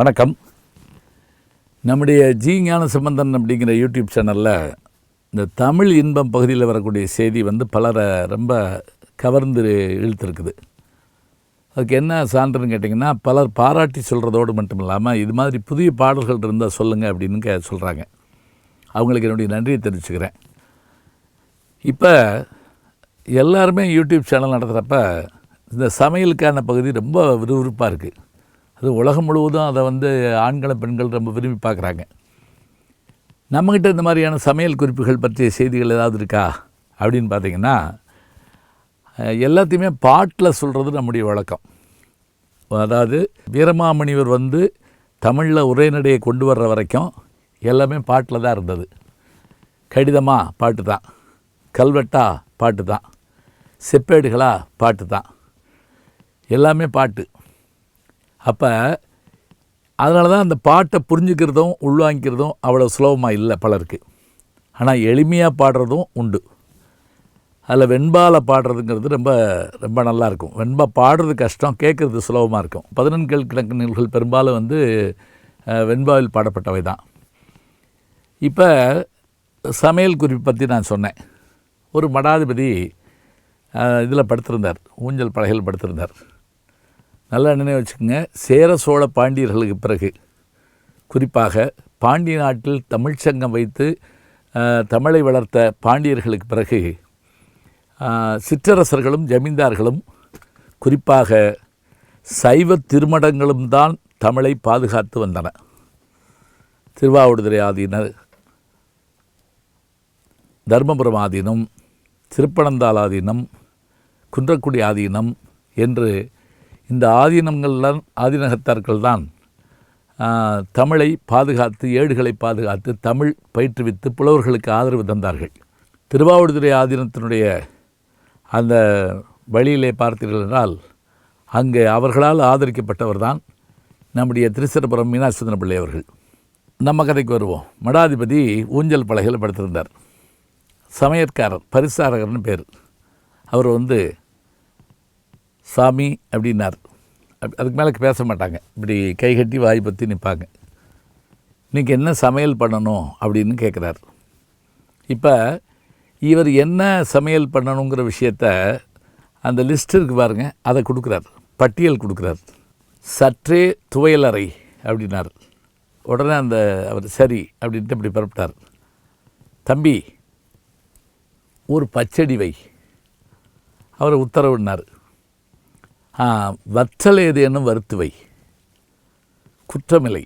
வணக்கம். நம்முடைய ஜி ஞான சம்பந்தன் அப்படிங்கிற யூடியூப் சேனலில் இந்த தமிழ் இன்பம் பகுதியில் வரக்கூடிய செய்தி வந்து பலரை ரொம்ப கவர்ந்து இழுத்துருக்குது. அதுக்கு என்ன சான்றுன்னு கேட்டிங்கன்னா பலர் பாராட்டி சொல்கிறதோடு மட்டும் இல்லாமல் இது மாதிரி புதிய பாடல்கள் இருந்தால் சொல்லுங்கள் அப்படின்னு கே சொல்கிறாங்க அவங்களுக்கு என்னுடைய நன்றியை தெரிவிச்சுக்கிறேன். இப்போ எல்லாருமே யூடியூப் சேனல் நடத்துகிறப்ப இந்த சமையலுக்கான பகுதி ரொம்ப விறுவிறுப்பாக இருக்குது அது உலகம் முழுவதும் அதை வந்து ஆண்களும் பெண்கள் ரொம்ப விரும்பி பார்க்குறாங்க. நம்மக்கிட்ட இந்த மாதிரியான சமையல் குறிப்புகள் பற்றிய செய்திகள் ஏதாவது இருக்கா அப்படின்னு பார்த்தீங்கன்னா எல்லாத்தையுமே பாட்டில் சொல்கிறது நம்முடைய வழக்கம். அதாவது வீரமாமணிவர் வந்து தமிழில் உரைநடையை கொண்டு வர்ற வரைக்கும் எல்லாமே பாட்டில் தான் இருந்தது. கடிதமாக பாட்டு தான். கல்வெட்டா? பாட்டு தான். செப்பேடுகளா? பாட்டு தான். எல்லாமே பாட்டு. அப்போ அதனால தான் அந்த பாட்டை புரிஞ்சுக்கிறதும் உள்வாங்கிக்கிறதும் அவ்வளோ சுலபமாக இல்லை பலருக்கு. ஆனால் எளிமையாக பாடுறதும் உண்டு. அதில் வெண்பால பாடுறதுங்கிறது ரொம்ப ரொம்ப நல்லாயிருக்கும் வெண்பா பாடுறது கஷ்டம் கேட்குறது சுலபமாக இருக்கும். பதினெண்கள் கிழக்கு நூல்கள் பெரும்பாலும் வந்து வெண்பாவில் பாடப்பட்டவை தான். இப்போ சமையல் குறிப்பு பற்றி நான் சொன்னேன். ஒரு மடாதிபதி இதில் படுத்திருந்தார். ஊஞ்சல் பலகையில் படுத்திருந்தார். நல்லா நினைவு வச்சுக்கோங்க சேர சோழ பாண்டியர்களுக்கு பிறகு குறிப்பாக பாண்டிய நாட்டில் தமிழ்ச்சங்கம் வைத்து தமிழை வளர்த்த பாண்டியர்களுக்கு பிறகு சிற்றரசர்களும் ஜமீன்தார்களும் குறிப்பாக சைவ திருமடங்களும் தான் தமிழை பாதுகாத்து வந்தன. திருவாவடுதுறை ஆதீனர் தர்மபுரம் ஆதீனம் திருப்பனந்தாள் ஆதீனம் குன்றக்குடி ஆதீனம் என்று இந்த ஆதீனங்கள்லாம் ஆதீனகத்தார்கள் தான் தமிழை பாதுகாத்து ஏடுகளை பாதுகாத்து தமிழ் பயிற்றுவித்து புலவர்களுக்கு ஆதரவு தந்தார்கள். திருவாவடுதுறை ஆதீனத்தினுடைய அந்த வழியிலே பார்த்தீர்கள் என்றால் அங்கே அவர்களால் ஆதரிக்கப்பட்டவர் தான் நம்முடைய திருச்சிரபுரம் மீனாசுந்தர பிள்ளை அவர்கள். நம்ம கதைக்கு வருவோம். மடாதிபதி ஊஞ்சல் பலகையில் படுத்திருந்தார். சமையற்காரர் பரிசாரகர்னு பேர். அவர் வந்து சாமி அப்படின்னார். அப்- அதுக்கு மேலே பேச மாட்டாங்க. இப்படி கை கட்டி வாய் பற்றி நிற்பாங்க இன்றைக்கி என்ன சமையல் பண்ணணும் அப்படின்னு கேட்குறார் இப்போ இவர் என்ன சமையல் பண்ணணுங்கிற விஷயத்த அந்த லிஸ்ட் இருக்கு பாருங்கள் அதை கொடுக்குறார். பட்டியல் கொடுக்குறார். சற்றே துவையலறை அப்படின்னார். உடனே அந்த அவர் சரி அப்படின்ட்டு இப்படி புறப்பட்டார். தம்பி ஒரு பச்சடி வை. அவர் உத்தரவினார் வற்றல் ஏதேனும் வருத்துவை. குற்றமில்லை.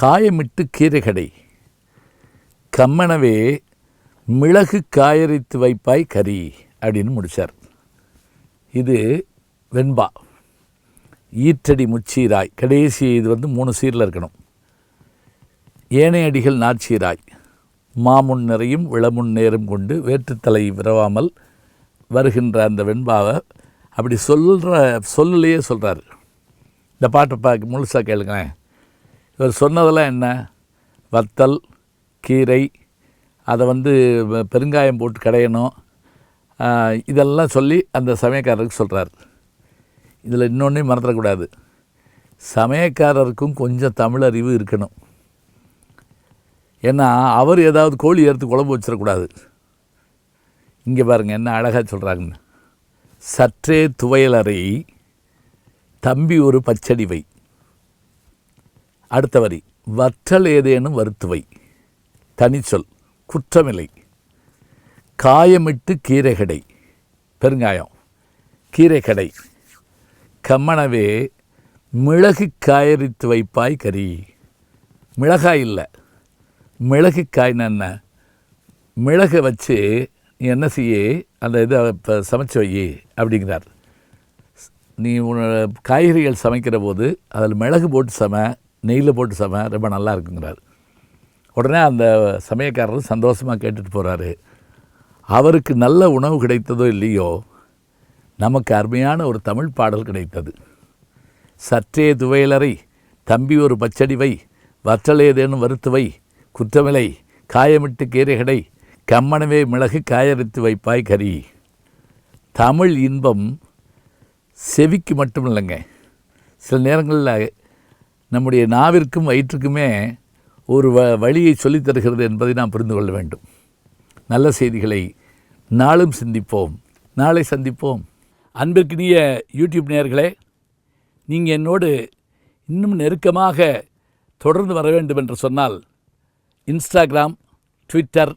காயமிட்டு கீரை கடை கம்மனவே மிளகு காயரித்து வைப்பாய் கறி அப்படின்னு முடித்தார் இது வெண்பா. ஈற்றடி முச்சீராய். கடைசி இது வந்து மூணு சீரில் இருக்கணும். ஏனையடிகள் நாச்சீராய் மாமுன் நிறையும் விளமுன் நேரும் கொண்டு வேற்றுத்தலை விரவாமல் வருகின்ற அந்த வெண்பாவை அப்படி சொல்கிற சொல்லலையே சொல்கிறார் இந்த பாட்டை பார்க்க முழுசாக கேளுங்களேன். இவர் சொன்னதெல்லாம் என்ன? வத்தல் கீரை அதை வந்து பெருங்காயம் போட்டு கடையணும். இதெல்லாம் சொல்லி அந்த சமயக்காரருக்கு சொல்கிறார் இதில் இன்னொன்றையும் மறந்துடக்கூடாது. சமயக்காரருக்கும் கொஞ்சம் தமிழ் அறிவு இருக்கணும். ஏன்னா அவர் ஏதாவது கோழி எடுத்து குழம்பு வச்சிடக்கூடாது. இங்கே பாருங்கள் என்ன அழகாக சொல்கிறாங்கன்னு சற்றே துவையலறை தம்பி ஒரு பச்சடி வை. அடுத்த வரி வற்றல் ஏதேனும் வருத்துவை தனிச்சொல் குற்றமில்லை. காயமிட்டு கீரை கடை பெருங்காயம் கீரை கடை கம்மனவே மிளகு காயரித்து வைப்பாய் கறி. மிளகாய் இல்லை. மிளகு காய்னா என்ன? மிளகை வச்சு நீ என்ன செய்யே? அந்த இதை இப்போ சமைச்சு வை அப்படிங்கிறார். நீ உன்னோட காய்கறிகள் சமைக்கிற போது அதில் மிளகு போட்டு சமை நெய்யில் போட்டு சமை ரொம்ப நல்லா இருக்குங்கிறார். உடனே அந்த சமயக்காரர் சந்தோஷமாக கேட்டுட்டு போகிறாரு அவருக்கு நல்ல உணவு கிடைத்ததோ இல்லையோ நமக்கு அருமையான ஒரு தமிழ் பாடல் கிடைத்தது. சற்றே துவையலறை தம்பி ஒரு பச்சடி வை வற்றலேதேனும் வருத்துவை குற்றமில்லை காயமிட்டு கீரைகடை கம்மனவே மிளகு காயரித்து வைப்பாய் கறி. தமிழ் இன்பம் செவிக்கு மட்டும் இல்லைங்க சில நேரங்களில் நம்முடைய நாவிற்கும் வயிற்றுக்குமே ஒரு வ வழியை சொல்லித் தருகிறது என்பதை நாம் புரிந்து கொள்ள வேண்டும். நல்ல செய்திகளை நாளும் சிந்திப்போம். நாளை சந்திப்போம். அன்பிற்கினிய யூடியூப் நேயர்களே நீங்கள் என்னோடு இன்னும் நெருக்கமாக தொடர்ந்து வர வேண்டும் என்று சொன்னால் இன்ஸ்டாகிராம் ட்விட்டர்